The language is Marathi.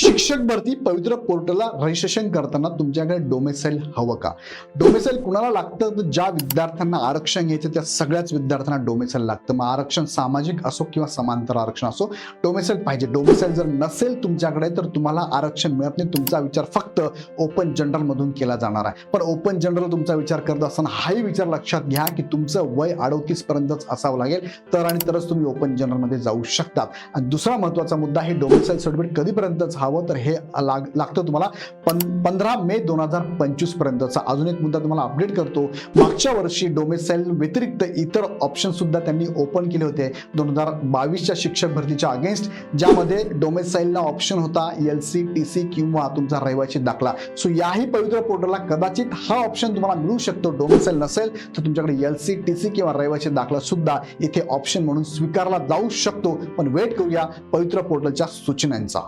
शिक्षक भरती पवित्र पोर्टलला रजिस्ट्रेशन करताना तुमच्याकडे डोमेसाईल हवं का? डोमेसाईल कुणाला लागतं? तर ज्या विद्यार्थ्यांना आरक्षण घ्यायचं त्या सगळ्याच विद्यार्थ्यांना डोमेसाईल लागतं. मग आरक्षण सामाजिक असो किंवा समांतर आरक्षण असो डोमेसाईल पाहिजे. डोमेसाईल जर नसेल तुमच्याकडे तर तुम्हाला आरक्षण मिळत नाही. तुमचा विचार फक्त ओपन जनरलमधून केला जाणार आहे. पण ओपन जनरल तुमचा विचार करत असताना हाही विचार लक्षात घ्या की तुमचं वय अडोतीस पर्यंतच असावं लागेल. तर आणि तरच तुम्ही ओपन जनरलमध्ये जाऊ शकतात. आणि दुसरा महत्त्वाचा मुद्दा हे डोमेसाईल सर्टिफिकेट कधीपर्यंतच हा हवं तर हे लाग लागतं तुम्हाला पण पंधरा मे दोन हजार पंचवीस पर्यंतचा. अजून एक मुद्दा तुम्हाला अपडेट करतो. मागच्या वर्षी डोमेसाईल व्यतिरिक्त इतर ऑप्शन सुद्धा त्यांनी ओपन केले होते दोन हजार बावीसच्या शिक्षक भरतीच्या अगेन्स्ट ज्यामध्ये डोमेसाईलला ऑप्शन होता एल सी टी सी किंवा तुमचा रहिवासी दाखला. सो याही पवित्र पोर्टलला कदाचित हा ऑप्शन तुम्हाला मिळू शकतो. डोमेसाईल नसेल तर तुमच्याकडे एल सी टी सी किंवा रहिवासी दाखला सुद्धा इथे ऑप्शन म्हणून स्वीकारला जाऊ शकतो. पण वेट करूया पवित्र पोर्टलच्या सूचनांचा.